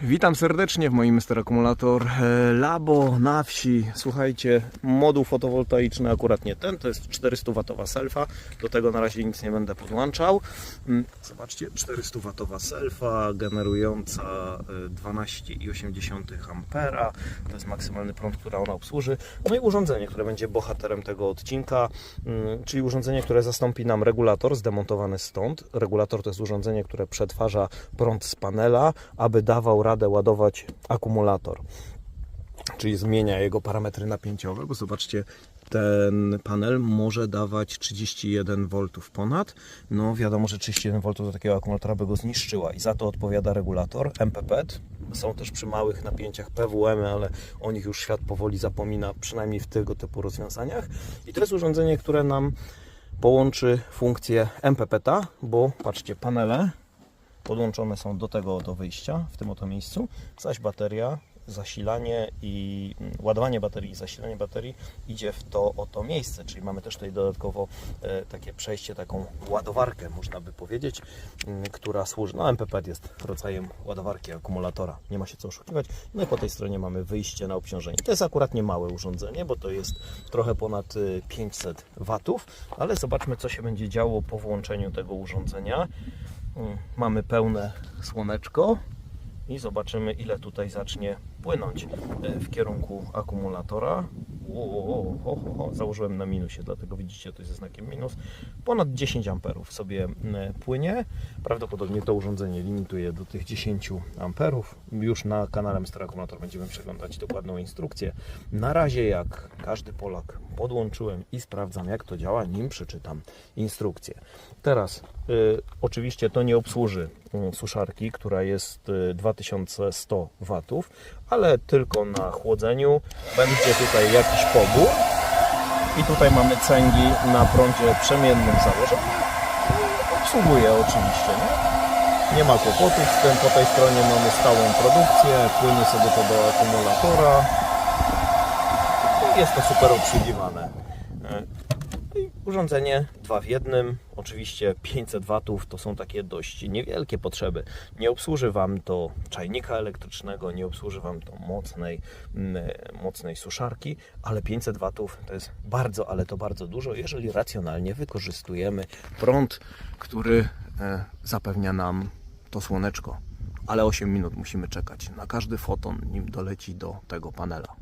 Witam serdecznie w moim Mr. Akumulator e, Labo na wsi. Słuchajcie, moduł fotowoltaiczny, akurat nie ten, to jest 400W selfa. Do tego na razie nic nie będę podłączał. Mm, Zobaczcie, 400W selfa generująca e, 12,8 A. To jest maksymalny prąd, który ona obsłuży. No i urządzenie, które będzie bohaterem tego odcinka, mm, czyli urządzenie, które zastąpi nam regulator zdemontowany stąd. Regulator to jest urządzenie, które przetwarza prąd z panela, aby dawał radę ładować akumulator. Czyli zmienia jego parametry napięciowe, bo zobaczcie, ten panel może dawać 31 V ponad. No wiadomo, że 31 V do takiego akumulatora by go zniszczyła i za to odpowiada regulator MPPET. Są też przy małych napięciach PWM, ale o nich już świat powoli zapomina, przynajmniej w tego typu rozwiązaniach. I to jest urządzenie, które nam połączy funkcję MPPT, bo patrzcie, panele podłączone są do tego do wyjścia w tym oto miejscu, zaś bateria, zasilanie i mm, ładowanie baterii i zasilanie baterii idzie w to oto miejsce, czyli mamy też tutaj dodatkowo e, takie przejście, taką ładowarkę można by powiedzieć, mm, która służy, no MPPT jest rodzajem ładowarki akumulatora, nie ma się co oszukiwać, no i po tej stronie mamy wyjście na obciążenie. To jest akurat nie małe urządzenie, bo to jest trochę ponad y, 500 watów, ale zobaczmy co się będzie działo po włączeniu tego urządzenia. Mamy pełne słoneczko i zobaczymy ile tutaj zacznie płynąć e, w kierunku akumulatora. O, o, o, ho. Założyłem na minusie, dlatego widzicie to jest znakiem minus. Ponad 10 amperów sobie płynie. Prawdopodobnie to urządzenie limituje do tych 10 amperów. Już na kanale Mr. Akumulator będziemy przeglądać dokładną instrukcję. Na razie jak każdy Polak podłączyłem i sprawdzam jak to działa, nim przeczytam instrukcję. Teraz oczywiście to nie obsłuży y, suszarki, która jest y, 2100 watów, ale tylko na chłodzeniu. Będzie tutaj jakiś pobór i tutaj mamy cęgi na prądzie przemiennym założeniu. Obsługuje oczywiście, nie? Nie ma kłopotów z tym. Po tej stronie mamy stałą produkcję, płynie sobie to do akumulatora. Jest to super obsługiwane. I Urządzenie dwa w jednym, oczywiście 500 watów to są takie dość niewielkie potrzeby. Nie obsłuży Wam to czajnika elektrycznego, nie obsłuży Wam to mocnej, mm, mocnej suszarki, ale 500 watów to jest bardzo, ale to bardzo dużo, jeżeli racjonalnie wykorzystujemy prąd, który e, zapewnia nam to słoneczko. Ale 8 minut musimy czekać na każdy foton, nim doleci do tego panela.